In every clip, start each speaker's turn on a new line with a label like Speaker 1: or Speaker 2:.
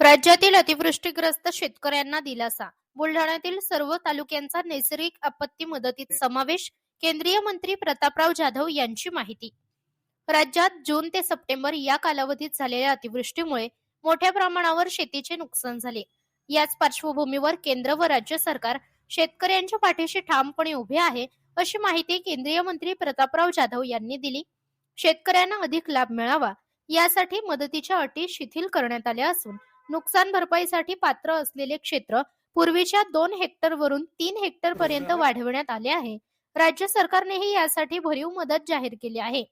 Speaker 1: राज्यातील अतिवृष्टीग्रस्त शेतकऱ्यांना दिलासा. बुलढाण्यातील सर्व तालुक्यांचा नैसर्गिक आपत्ती मदतीत समावेश केंद्रीय मंत्री प्रतापराव जाधव यांची माहिती. राज्यात जून ते सप्टेंबर या कालावधीत झालेल्या अतिवृष्टीमुळे मोठ्या प्रमाणावर शेतीचे नुकसान झाले. याच पार्श्वभूमीवर केंद्र व राज्य सरकार शेतकऱ्यांच्या पाठीशी ठामपणे उभे आहे अशी माहिती केंद्रीय मंत्री प्रतापराव जाधव यांनी दिली. शेतकऱ्यांना अधिक लाभ मिळावा यासाठी मदतीच्या अटी शिथिल करण्यात आल्या असून नुकसान भरपाईसाठी पात्र असलेले क्षेत्र पूर्वीच्या दोन हेक्टरवरून तीन हेक्टर पर्यंत वाढविण्यात आले आहे. राज्य सरकारनेही यासाठी भरीव मदत जाहीर केली आहे.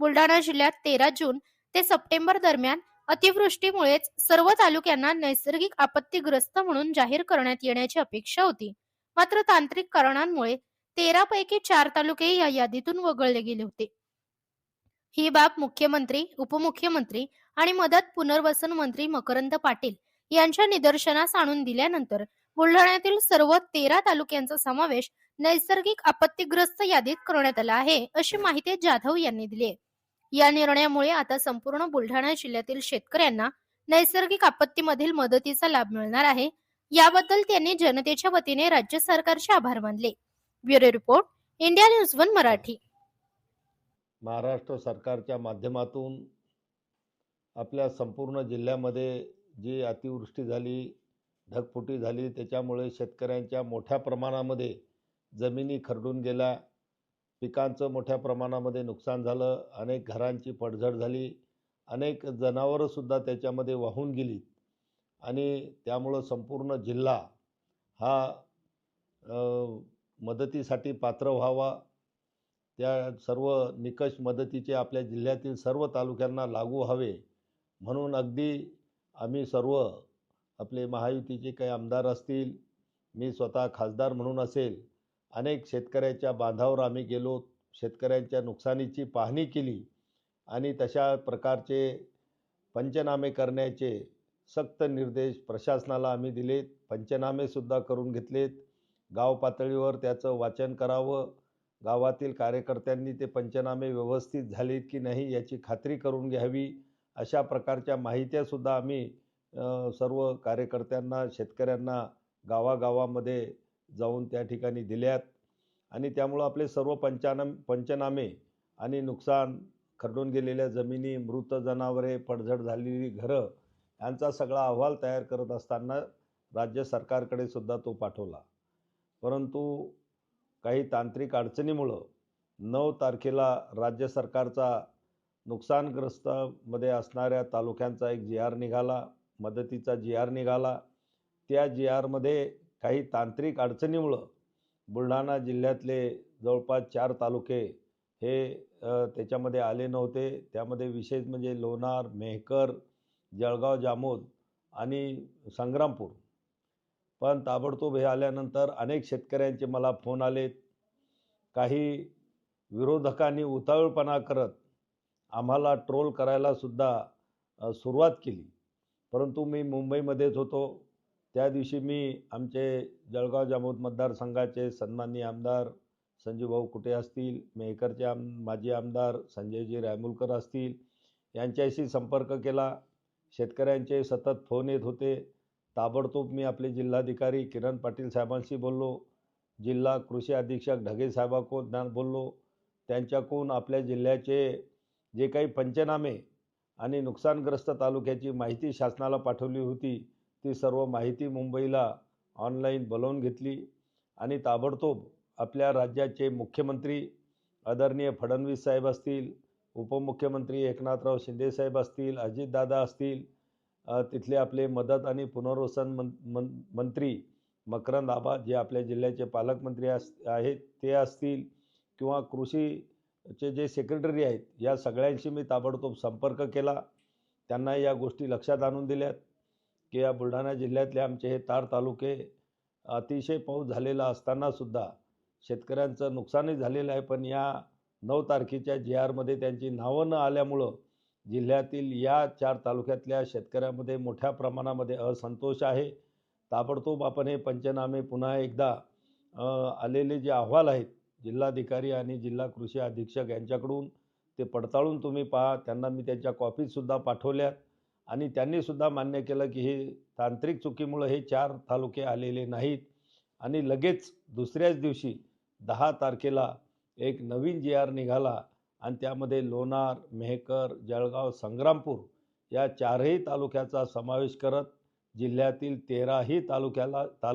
Speaker 1: बुलढाणा जिल्ह्यात तेरा जून ते सप्टेंबर दरम्यान अतिवृष्टीमुळेच सर्व तालुक्यांना नैसर्गिक आपत्तीग्रस्त म्हणून जाहीर करण्यात येण्याची अपेक्षा होती. मात्र तांत्रिक कारणांमुळे तेरा पैकी चार तालुके या यादीतून वगळले गेले होते. ही बाब मुख्यमंत्री उपमुख्यमंत्री आणि मदत पुनर्वसन मंत्री मकरंद पाटील यांच्या निदर्शनास आणून दिल्यानंतर बुलढाण्यातील सर्व तेरा तालुक्यांचा समावेश नैसर्गिक आपत्तीग्रस्त यादीत करण्यात आला आहे अशी माहिती जाधव यांनी दिली आहे. या निर्णयामुळे आता संपूर्ण बुलढाणा जिल्ह्यातील शेतकऱ्यांना नैसर्गिक आपत्तीमधील मदतीचा लाभ मिळणार आहे. याबद्दल त्यांनी जनतेच्या वतीने राज्य सरकारचे आभार मानले. Bureau report India news one Marathi.
Speaker 2: Maharashtra सरकारच्या माध्यमातून आपल्या संपूर्ण जिल्ह्यामध्ये जी अतिवृष्टी झाली ढगफुटी झाली त्याच्यामुळे शेतकऱ्यांच्या मोठ्या प्रमाणामध्ये जमिनी खरडून गेल्या. पिकांचं मोठ्या प्रमाणामध्ये नुकसान झालं अनेक घरांची पडझड झाली अनेक जनावरंसुद्धा त्याच्यामध्ये वाहून गेली. आणि त्यामुळं संपूर्ण जिल्हा हा मदतीसाठी पात्र व्हावा. त्या सर्व निकष मदतीचे आपल्या जिल्ह्यातील सर्व तालुक्यांना लागू हवे. म्हणून अगदी आम्ही सर्व आपले महायुतीचे काही आमदार असतील मी स्वतः खासदार म्हणून असेल अनेक शेतकऱ्याच्या बांधावर आम्ही गेलो शेतकऱ्यांच्या नुकसानीची पाहणी केली आणि तशा प्रकारचे पंचनामे करण्याचे सक्त निर्देश प्रशासनाला आम्ही दिलेत. पंचनामेसुद्धा करून घेतलेत. गाव पातळीवर त्याचं वाचन करावं. गावातील कार्यकर्त्यांनी ते पंचनामे व्यवस्थित झालेत की नाही याची खात्री करून घ्यावी. अशा प्रकारच्या माहित्यासुद्धा आम्ही सर्व कार्यकर्त्यांना शेतकऱ्यांना गावागावामध्ये जाऊन त्या ठिकाणी दिल्यात. आणि त्यामुळं आपले सर्व पंचानम पंचनामे आणि नुकसान खरडून गेलेल्या जमिनी मृत जनावरे पडझड झालेली घरं यांचा सगळा अहवाल तयार करत असताना राज्य सरकारकडे सुद्धा तो पाठवला. परंतु काही तांत्रिक अडचणीमुळं नऊ तारखेला राज्य सरकारचा नुकसानग्रस्तमध्ये असणाऱ्या तालुक्यांचा एक जी आर निघाला मदतीचा जी आर निघाला. त्या जी आरमध्ये काही तांत्रिक अडचणीमुळं बुलढाणा जिल्ह्यातले जवळपास चार तालुके हे त्याच्यामध्ये आले नव्हते. त्यामध्ये विशेष म्हणजे लोणार मेहकर जळगाव जामोद आणि संग्रामपूर. पण ताबडतोब हे आल्यानंतर अनेक शेतकऱ्यांचे मला फोन आलेत. काही विरोधकांनी उतावळपणा करत आम्हाला ट्रोल करायलासुद्धा सुरुवात केली. परंतु मी मुंबईमध्येच होतो. त्या दिवशी मी आमचे जळगाव जामोद मतदारसंघाचे सन्माननीय आमदार संजूभाऊ कुटे असतील मेहकरचे आम माजी आमदार संजयजी रायमुलकर असतील यांच्याशी संपर्क केला. शेतकऱ्यांचे सतत फोन येत होते. ताबडतोब मी आपले जिल्हाधिकारी किरण पाटील साहेबांशी बोललो. जिल्हा कृषी अधीक्षक ढगे साहेबांकडून बोललो. त्यांच्याकडून आपल्या जिल्ह्याचे जे काही पंचनामे आणि नुकसानग्रस्त तालुक्याची माहिती शासनाला पाठवली होती ती सर्व माहिती मुंबईला ऑनलाईन बोलवून घेतली आणि ताबडतोब आपल्या राज्याचे मुख्यमंत्री आदरणीय फडणवीस साहेब असतील उपमुख्यमंत्री एकनाथराव शिंदेसाहेब असतील अजितदादा असतील तिथले आपले मदत आणि पुनर्वसन मं मं मंत्री मकरंद आबा जे आपल्या जिल्ह्याचे पालकमंत्री अस आहेत ते असतील किंवा कृषी चे जे सेक्रेटरी आहेत या सगळ्यांशी मी ताबडतोब संपर्क केला. त्यांना या गोष्टी लक्षात आणून दिल्यात की या बुलढाणा जिल्ह्यातले आमचे हे तार तालुके अतिशय पाऊस झालेला असतानासुद्धा शेतकऱ्यांचं नुकसानही झालेलं आहे. पण या नऊ तारखेच्या जी आरमध्ये त्यांची नावं न आल्यामुळं जिल्ह्यातील या चार तालुक्यातल्या शेतकऱ्यामध्ये मोठ्या प्रमाणामध्ये असंतोष आहे. ताबडतोब आपण हे पंचनामे पुन्हा एकदा आलेले जे अहवाल आहेत जिल्हाधिकारी आणि जिल्हा कृषी अधीक्षक यांच्याकडून ते पडताळून तुम्ही पहा. त्यांना मी त्यांच्या कॉपीजसुद्धा पाठवल्यात. आणि त्यांनीसुद्धा मान्य केलं की हे तांत्रिक चुकीमुळं हे चार तालुके आलेले नाहीत. आणि लगेच दुसऱ्याच दिवशी दहा तारखेला एक नवीन जी आर निघाला. आणि त्यामध्ये लोणार मेहकर जळगाव संग्रामपूर या चारही तालुक्याचा समावेश करत जिल्ह्यातील तेराही तालुक्याला तालु